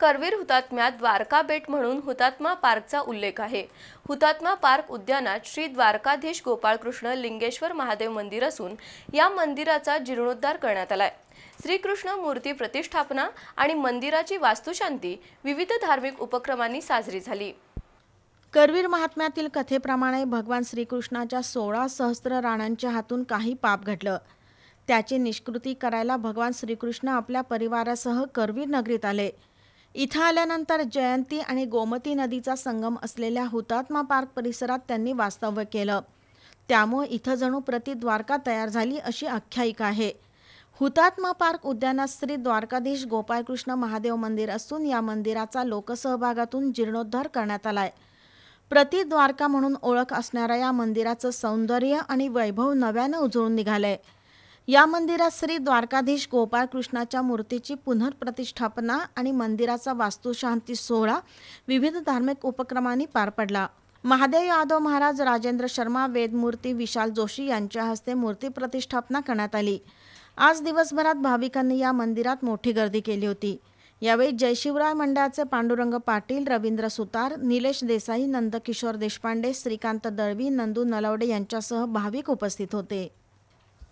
करवीर हुतात्म्यात द्वारका बेट म्हणून हुतात्मा पार्कचा उल्लेख आहे. हुतात्मा पार्क उद्यानात श्री द्वारकाधीश गोपाळकृष्ण लिंगेश्वर महादेव मंदिर असून या मंदिराचा जीर्णोद्धार करण्यात आलाय. श्रीकृष्ण मूर्ती प्रतिष्ठापना आणि मंदिराची वास्तुशांती विविध धार्मिक उपक्रमांनी साजरी झाली. करवीर महात्म्यातील कथेप्रमाणे भगवान श्रीकृष्णाच्या सोळा सहस्त्र राणांच्या हातून काही पाप घडलं. त्याची निष्कृती करायला भगवान श्रीकृष्ण आपल्या परिवारासह करवीर नगरीत आले. इथं आल्यानंतर जयंती आणि गोमती नदीचा संगम असलेल्या हुतात्मा पार्क परिसरात त्यांनी वास्तव्य केलं. त्यामुळे इथं जणू प्रति द्वारका तयार झाली अशी आख्यायिका आहे. हुतात्मा पार्क उद्यानात श्री द्वारकाधीश गोपाळकृष्ण महादेव मंदिर असून या मंदिराचा लोकसहभागातून जीर्णोद्धार करण्यात आलाय. प्रति द्वारका म्हणून ओळख असणाऱ्या या मंदिराचं सौंदर्य आणि वैभव नव्यानं उजळून निघालंय. या मंदिरात श्री द्वारकाधीश गोपाळकृष्णाच्या मूर्तीची पुनर्प्रतिष्ठापना आणि मंदिराचा वास्तुशांती सोहळा विविध धार्मिक उपक्रमांनी पार पडला. महादेव यादव महाराज राजेंद्र शर्मा वेदमूर्ती विशाल जोशी यांच्या हस्ते मूर्ती प्रतिष्ठापना करण्यात आली. आज दिवसभरात भाविकांनी या मंदिरात मोठी गर्दी केली होती. यावेळी जयशिवराय मंडळाचे पांडुरंग पाटील रवींद्र सुतार निलेश देसाई नंदकिशोर देशपांडे श्रीकांत दळवी नंदू नलवडे यांच्यासह भाविक उपस्थित होते.